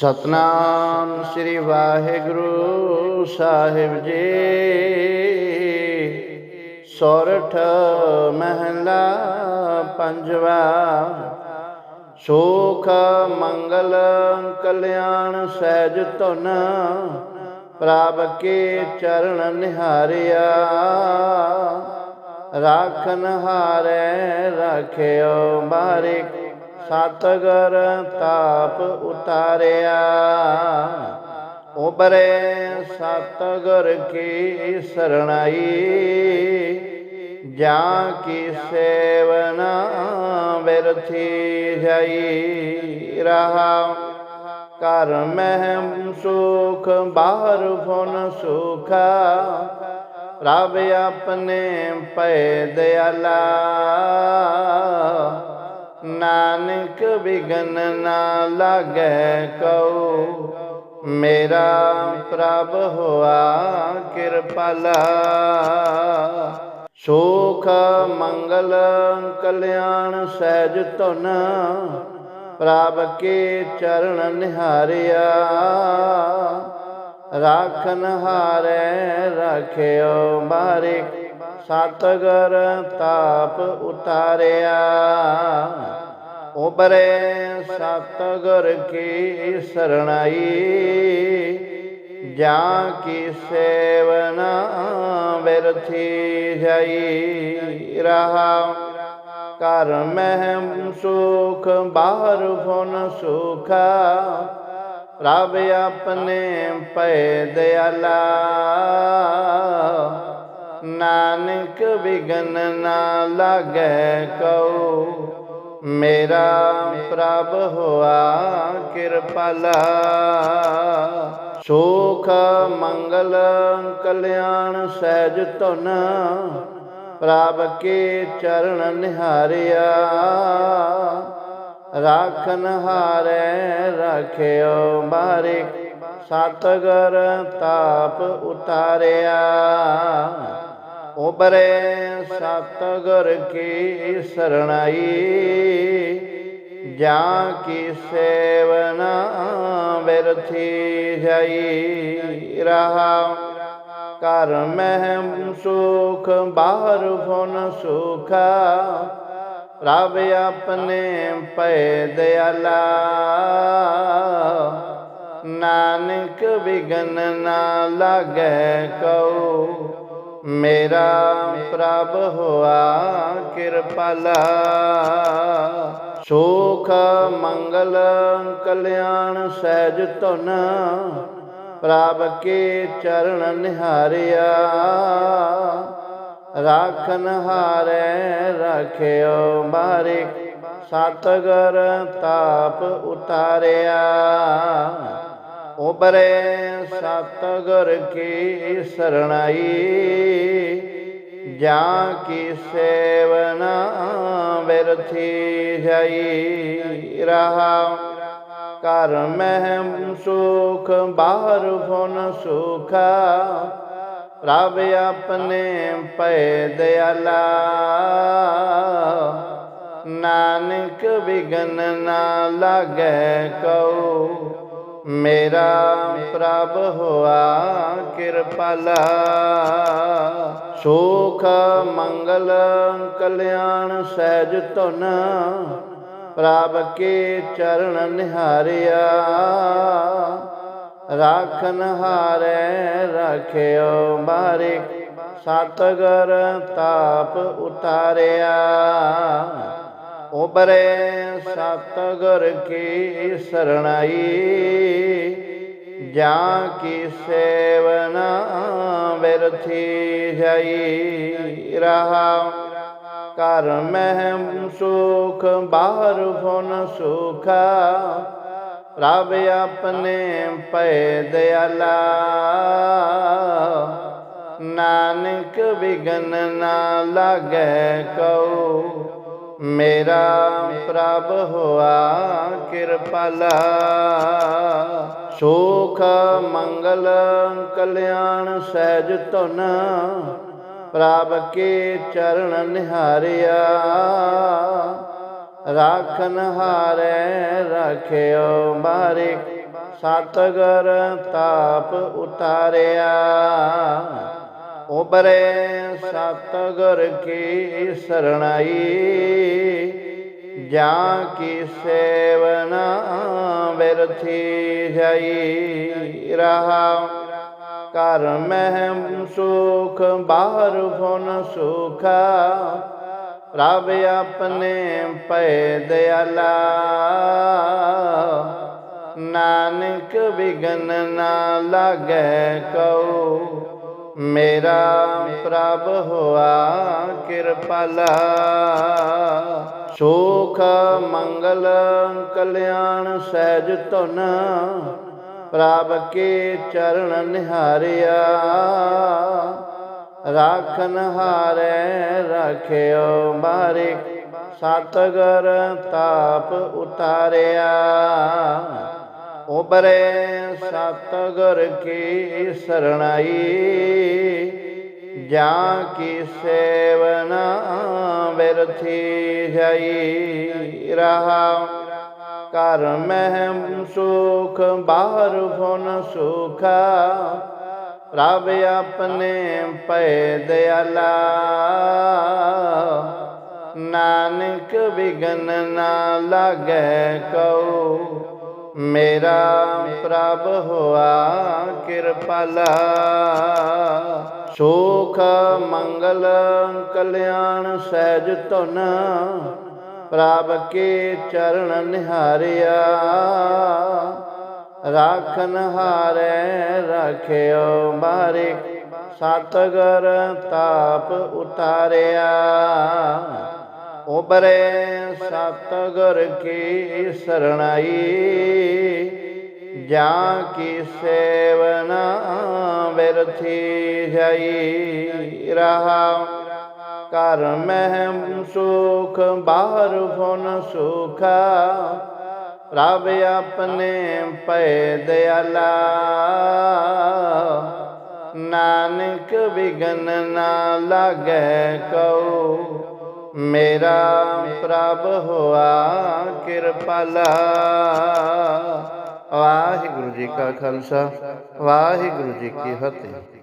ਸਤਨਾਮ ਸ੍ਰੀ ਵਾਹਿਗੁਰੂ ਸਾਹਿਬ ਜੀ। ਸੋਰਠ ਮਹਿਲਾ ਪੰਜਵਾ। ਸੁਖ, ਮੰਗਲ, ਕਲਿਆਣ ਸਹਿਜ ਧੁਨ, ਪ੍ਰਭ ਕੇ ਚਰਨ ਨਿਹਾਰਿਆ। ਰਾਖਨ ਹਾਰੇ ਰਖਿਓ ਬਾਰਿਕ ਸਤਗੁਰ ਤਾਪ ਉਤਾਰਿਆ ਉਬਰੇ ਸਤਗੁਰ ਕੀ ਸਰਣਾਈ, ਜਾ ਕੀ ਸੇਵਨਾ ਵਿਰਥੀ ਜਾਈ ਰਹਾ। ਘਰ ਮਹਿ ਸੁਖ, ਬਾਹਰ ਫੁਨ ਸੁਖਾ ਪ੍ਰਭ ਆਪਣੇ ਪੈ ਦਿਆਲਾ। ਨਾਨਕ ਬਿਗਨ ਨਾ ਲਾਗੈ ਕਉ। ਮੇਰਾ ਪ੍ਰਭ ਹੋਆ ਕਿਰਪਾਲਾ ਸੁਖ, ਮੰਗਲ, ਕਲਿਆਣ ਸਹਿਜ ਧੁਨ, ਪ੍ਰਭ ਕੇ ਚਰਨ ਨਿਹਾਰਿਆ। ਰਾਖਨ ਹਾਰੇ ਰਖਿਓ ਬਾਰਿਕ ਸਤਗਰ ਤਾਪ ਉਤਾਰਿਆ। ਉਬਰੇ ਸਤਗੁਰ ਕੀ ਸਰਣਾਈ, ਜਾ ਕੀ ਸੇਵਨਾ ਵਿਰਥੀ ਜਾਈ। ਰਹਾ ਘਰ ਮਹਿ ਸੁਖ, ਬਾਹਰ ਫੁਨ ਸੁਖਾ। ਪ੍ਰਭ ਆਪਣੇ ਪੈ ਦਿਆਲਾ। ਨਾਨਕ ਬਿਗਨ ਨਾ ਲਾਗੈ ਕਉ। ਮੇਰਾ ਪ੍ਰਭ ਹੋਆ, ਕਿਰਪਾਲਾ। ਸੁਖ, ਮੰਗਲ, ਕਲਿਆਣ ਸਹਿਜ ਧੁਨ, ਪ੍ਰਭ ਕੇ ਚਰਨ ਨਿਹਾਰਿਆ। ਰਾਖਨ ਹਾਰੇ ਰਖਿਓ ਬਾਰਿਕ ਸਤਗਰ ਤਾਪ ਉਤਾਰਿਆ। ਉਬਰੇ ਸਤਗੁਰ ਕੀ ਸਰਣਾਈ, ਜਾ ਕੀ ਸੇਵਨਾ ਬਿਰਥੀ ਜਾਈ ਰਹਾ। ਘਰ ਮਹਿ ਸੁਖ, ਬਾਹਰ ਫੁਨ ਸੁਖਾ। ਪ੍ਰਭ ਆਪਣੇ ਪੈ ਦਿਆਲਾ। ਨਾਨਕ ਬਿਗਨ ਨਾ ਲਾਗੈ ਕਉ। ਮੇਰਾ ਪ੍ਰਭ ਹੋਆ ਕਿਰਪਾਲਾ ਸੁਖ, ਮੰਗਲ, ਕਲਿਆਣ ਸਹਿਜ ਧੁਨ, ਪ੍ਰਭ ਕੇ ਚਰਨ ਨਿਹਾਰਿਆ। ਰਾਖਨ ਹਾਰੇ ਰਖਿਓ ਬਾਰਿਕ ਸਤਗੁਰ ਤਾਪ ਉਤਾਰਿਆ। ਉਬਰੇ ਸਤਗੁਰ ਕੀ ਸਰਣਾਈ, ਜਾਂ ਕੀ ਸੇਵਨਾ ਬਿਰਥੀ ਜਾਈ ਰਹਾ। ਘਰ ਮਹਿ ਸੁਖ, ਬਾਹਰ ਫੁਨ ਸੁਖਾ, ਪ੍ਰਭ ਆਪਣੇ ਪੈ ਦਿਆਲਾ। ਨਾਨਕ ਬਿਗਨ ਨਾ ਲਾਗੈ ਕਉ ਮੇਰਾ ਪ੍ਰਭ ਹੋਆ ਕਿਰਪਾਲਾ ਸੁਖ, ਮੰਗਲ, ਕਲਿਆਣ ਸਹਿਜ ਧੁਨ, ਪ੍ਰਭ ਕੇ ਚਰਨ ਨਿਹਾਰਿਆ। ਰਾਖਨ ਹਾਰੇ ਰਖਿਓ ਬਾਰਿਕ ਸਤਗੁਰ ਤਾਪ ਉਤਾਰਿਆ। ਉਬਰੇ ਸਤਗੁਰ ਕੀ ਸਰਣਾਈ, ਜਾਂ ਕੀ ਸੇਵਨਾ ਬਿਰਥੀ ਜਾਈ ਰਹਾ। ਘਰ ਮਹਿ ਸੁਖ, ਬਾਹਰ ਫੁਨ ਸੁਖਾ, ਪ੍ਰਭ ਆਪਣੇ ਪੈ ਦਿਆਲਾ ਨਾਨਕ ਬਿਗਨ ਨਾ ਲਾਗੈ ਕਉ ਮੇਰਾ ਪ੍ਰਭ ਹੋਆ ਕਿਰਪਾਲਾ ਸੁਖ, ਮੰਗਲ, ਕਲਿਆਣ ਸਹਿਜ ਧੁਨ, ਪ੍ਰਭ ਕੇ ਚਰਨ ਨਿਹਾਰਿਆ। ਰਾਖਨ ਹਾਰੇ ਰਖਿਓ ਬਾਰਿਕ ਸਤਗਰ ਤਾਪ ਉਤਾਰਿਆ। ਉਬਰੇ ਸਤਗੁਰ ਕੀ ਸਰਣਾਈ, ਜਾਂ ਕੀ ਸੇਵਨਾ ਬਿਰਥੀ ਜਾਈ ਰਹਾ। ਘਰ ਮਹਿ ਸੁਖ, ਬਾਹਰ ਫੁਨ ਸੁਖਾ, ਪ੍ਰਭ ਆਪਣੇ ਪੈ ਦਿਆਲਾ। ਨਾਨਕ ਵਿਗਨ ਨਾ ਲਾਗੈ ਕਉ ਮੇਰਾ ਪ੍ਰਭ ਹੋਆ ਕਿਰਪਾਲਾ ਸੁਖ, ਮੰਗਲ, ਕਲਿਆਣ ਸਹਿਜ ਧੁਨ, ਪ੍ਰਭ ਕੇ ਚਰਨ ਨਿਹਾਰਿਆ। ਰਾਖਨ ਹਾਰੈ ਰਖਿਓ ਬਾਰੇ ਸਤਗਰ ਤਾਪ ਉਤਾਰਿਆ। ਉਬਰੇ ਸਤਗੁਰ ਕੀ ਸਰਣਾਈ, ਜਾਂ ਕੀ ਸੇਵਨਾ ਬਿਰਥੀ ਜਾਈ ਰਹਾ। ਘਰ ਮਹਿ ਸੁਖ, ਬਾਹਰ ਫੁਨ ਸੁਖਾ। ਪ੍ਰਭ ਆਪਣੇ ਪੈ ਦਿਆਲਾ। ਨਾਨਕ ਵਿਗਨ ਨਾ ਲਾਗੈ ਕਉ ਮੇਰਾ ਪ੍ਰਭ ਹੋਆ ਕਿਰਪਾਲਾ ਸੁਖ, ਮੰਗਲ, ਕਲਿਆਣ ਸਹਿਜ ਧੁਨ, ਪ੍ਰਭ ਕੇ ਚਰਨ ਨਿਹਾਰਿਆ। ਰਾਖਨ ਹਾਰੈ ਰਖਿਓ ਬਾਰੇ ਸਤਗਰ ਤਾਪ ਉਤਾਰਿਆ। ਉਬਰੇ ਸਤਗੁਰ ਕੀ ਸਰਣਾਈ, ਜਾ ਕੀ ਸੇਵਨਾ ਬਿਰਥੀ ਜਾਈ ਰਹਾ। ਘਰ ਮਹਿ ਸੁਖ, ਬਾਹਰ ਫੁਨ ਸੁਖਾ। ਪ੍ਰਭ ਆਪਣੇ ਪੈ ਦਿਆਲਾ। ਨਾਨਕ ਵਿਗਨ ਨਾ ਲਾਗੈ ਕਉ। ਮੇਰਾ ਪ੍ਰਭ ਹੋਆ ਕਿਰਪਾਲਾ ਵਾਹਿਗੁਰੂ ਜੀ ਕਾ ਖਾਲਸਾ ਵਾਹਿਗੁਰੂ ਜੀ ਕੀ ਫਤਿਹ।